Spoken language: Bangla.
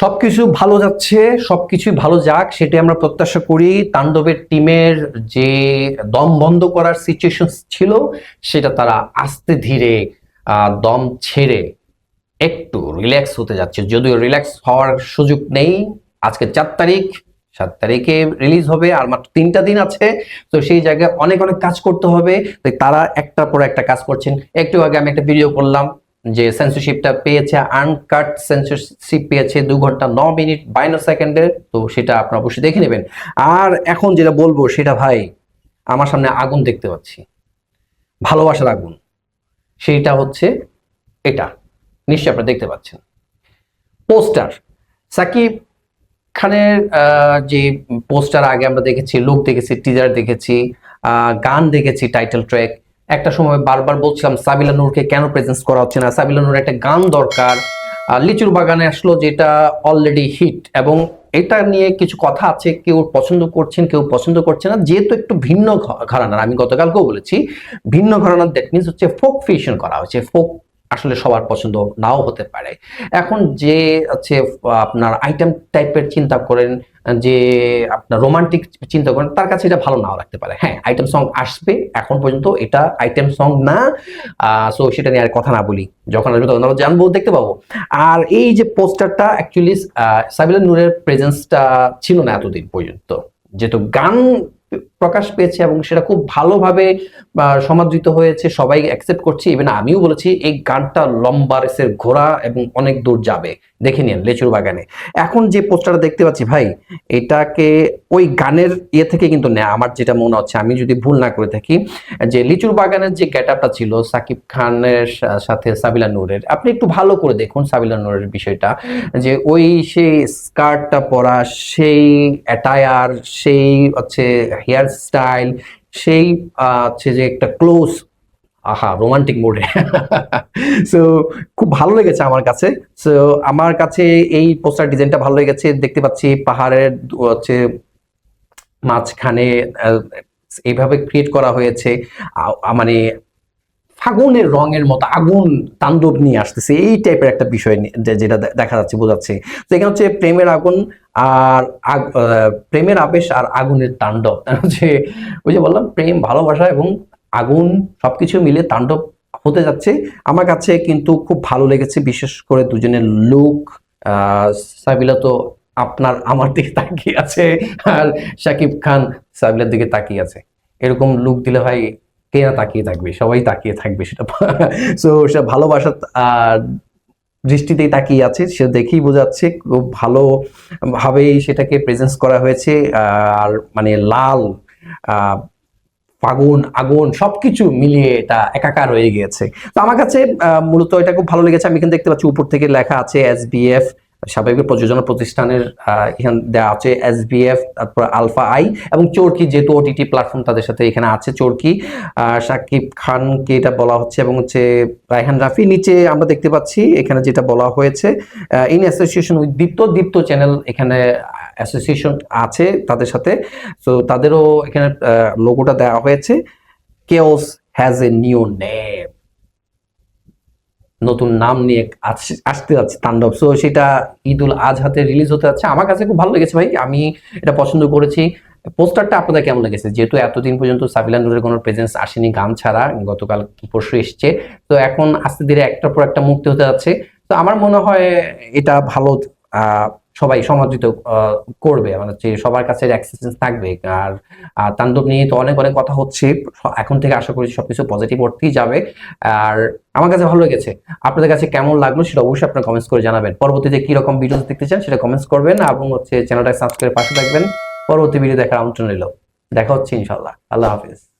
সবকিছু ভালো যাচ্ছে সবকিছু ভালো যাক, সেটাই আমরা প্রত্যাশা করি। তাণ্ডবের টিমের যে দম বন্ধ করার সিচুয়েশন ছিল, সেটা তারা আস্তে ধীরে দম ছেড়ে একটু রিল্যাক্স হতে যাচ্ছে। যদিও রিল্যাক্স হওয়ার সুযোগ নেই, আজকে চার তারিখ, সাত তারিখে রিলিজ হবে, আর মাত্র তিনটা দিন আছে, তো সেই জায়গায় অনেক অনেক কাজ করতে হবে। তো তারা একটার পর একটা কাজ করছেন। একটু আগে আমি একটা ভিডিও করলাম যে সেন্সরশিপটা পেয়েছে আনকাট সেন্সরশিপ পেয়েছে দু ঘণ্টা ন মিনিট বাইনো সেকেন্ডের তো সেটা আপনারা অবশ্যই দেখে নেবেন। আর এখন যেটা বলব সেটা ভাই, আমার সামনে আগুন দেখতে পাচ্ছি। ভালোবাসার আগুন। সেইটা হচ্ছে এটা। নিশ্চয়ই আপনারা দেখতে পাচ্ছেন। পোস্টার। সাকিব খানের যে পোস্টার আগে আমরা দেখেছি লুক দেখেছি টিজার দেখেছি গান দেখেছি টাইটেল ট্র্যাক একটা সময় বারবার বলছিলাম সাবিলা নূরকে কেন প্রেজেন্স করা হচ্ছে না? সাবিলা নূর একটা গান দরকার। লিচুর বাগানে আসলো যেটা অলরেডি হিট এবং এটা নিয়ে কিছু কথা আছে, কেউ পছন্দ করছেন, কেউ পছন্দ করছে না, যেহেতু একটু ভিন্ন ঘরানার, আমি গতকালকেও বলেছি, ভিন্ন ঘরানার দ্যাট মিনস হচ্ছে ফোক ফিউশন করা হয়েছে। ফোক আসলে সবার পছন্দ নাও হতে পারে। এখন যে হচ্ছে, আপনার আইটেম টাইপের চিন্তা করেন, যে আপনার রোমান্টিক চিন্তা করেন, তার কাছে এটা ভালো নাও লাগতে পারে। হ্যাঁ আইটেম সং আসবে, এখন পর্যন্ত এটা আইটেম সং না। সো সেটা নিয়ে আর কথা না বলি। যখন আসবে তখন আমরা জানব, দেখতে পাবো। আর এই যে পোস্টারটা অ্যাকচুয়ালি সাবিলা নূরের প্রেজেন্সটা ছিল না এতদিন পর্যন্ত। যেহেতু গান প্রকাশ পেয়েছে এবং সেটা খুব ভালোভাবে সমাদৃত হয়েছে, সবাই অ্যাকসেপ্ট করছে। ইভেন আমিও বলেছি, এই গানটা লম্বা রেসের ঘোড়া এবং অনেক দূর যাবে। দেখে নিন লেচুর বাগানে। এখন যে পোস্টারটা দেখতে পাচ্ছি, ভাই, এটাকে ওই গানের ইয়ে থেকে কিন্তু নেয়। আমার যেটা মনে হচ্ছে, আমি যদি ভুল না করে থাকি, যে লিচুর বাগানের যে গেট আপটা ছিল, সাকিব খানের সাথে সাবিলা নূরের, আপনি একটু ভালো করে দেখুন সাবিলা নূরের বিষয়টা। যে ওই সেই স্কার্টটা পরা, সেই অ্যাটায়ার সেই হচ্ছে হেয়ার স্টাইল সেই হচ্ছে যে একটা ক্লোজ আহা রোমান্টিক মোডে সো খুব ভালো লেগেছে আমার কাছে। সো আমার কাছে এই পোস্টার ডিজাইনটা ভালো লেগেছে। দেখতে পাচ্ছি পাহাড়ের হচ্ছে মাঝখানে এইভাবে ক্রিয়েট করা হয়েছে। মানে ফাগুনের রঙের মতো আগুন তাণ্ডব নিয়ে আসতেছে, এই টাইপের একটা বিষয় যেটা দেখা যাচ্ছে, বোঝাচ্ছে। তো এখানে হচ্ছে প্রেমের আগুন আর প্রেমের আবেশ আর আগুনের তাণ্ডব। যে ওই যে বললাম, প্রেম, ভালোবাসা এবং আগুন সবকিছু মিলে তাণ্ডব হতে যাচ্ছে। আমার কাছে কিন্তু খুব ভালো লেগেছে, বিশেষ করে দুজনের লুক সাবিলা তো আপনার, আমার দিকে তাকিয়ে আছে আর শাকিব খান সাবিলার দিকে তাকিয়ে আছে। এরকম লুক দিলে ভাই কে না তাকিয়ে থাকবে? সবাই তাকিয়ে থাকবে সেটা সো সেটা ভালোবাসা দৃষ্টিতেই তাকিয়ে আছে, সে দেখেই বোঝাচ্ছে খুব ভালো ভাবেই সেটাকে প্রেজেন্স করা হয়েছে আর মানে লাল ফাগুন, আগুন সবকিছু মিলিয়ে এটা একাকার হয়ে গিয়েছে। তো আমার কাছে মূলত এটা খুব ভালো লেগেছে। আমি এখানে দেখতে পাচ্ছি উপর থেকে লেখা আছে এস বিএফ স্বাভাবিক প্রযোজনা প্রতিষ্ঠানের এখানে দেওয়া আছে এস বিএফ তারপর আলফা আই এবং চোরকি যেহেতু ওটিটি প্ল্যাটফর্ম তাদের সাথে এখানে আছে চোরকি। শাকিব খানকে এটা বলা হচ্ছে এবং হচ্ছে রায়হান রাফি। নিচে আমরা দেখতে পাচ্ছি এখানে যেটা বলা হয়েছে in association with Deepto Deepto channel এখানে অ্যাসোসিয়েশন আছে তাদের সাথে। তো তাদেরও এখানে লোগোটা দেওয়া হয়েছে। Chaos has a new name নতুন নাম নিয়ে আস- আসতে যাচ্ছে তাণ্ডব। সো সেটা ঈদুল আজহাতে রিলিজ হতে যাচ্ছে। আমার কাছে খুব ভালো লেগেছে ভাই। আমি এটা পছন্দ করেছি। পোস্টারটা আপনাদের কেমন লেগেছে? যেহেতু এতদিন পর্যন্ত সাবিলা নুরের কোনো প্রেজেন্স আসেনি গান ছাড়া, গতকাল পরশু এসছে। তো এখন আস্তে ধীরে একটার পর একটা মুক্তি হতে যাচ্ছে। তো আমার মনে হয় এটা ভালো সবাই সমাদৃত করবে। মানে সবার কাছে অ্যাক্সেসেন্স থাকবে। আর তাণ্ডব নিয়ে তো অনেক অনেক কথা হচ্ছে। এখন থেকে আশা করি সবকিছু পজিটিভ অর্থেই যাবে। আর আমার কাছে ভালো লেগেছে। আপনাদের কাছে কেমন লাগল সেটা অবশ্যই আপনারা কমেন্টস করে জানাবেন। পরবর্তীতে কি রকম ভিডিও দেখতে চান সেটা কমেন্টস করবেন এবং হচ্ছে চ্যানেলটা সাবস্ক্রাইব পাশে থাকবেন। পরবর্তী ভিডিও দেখার আমন্ত্রণ রইল। দেখা হচ্ছে ইনশাল্লাহ আল্লাহ হাফিজ।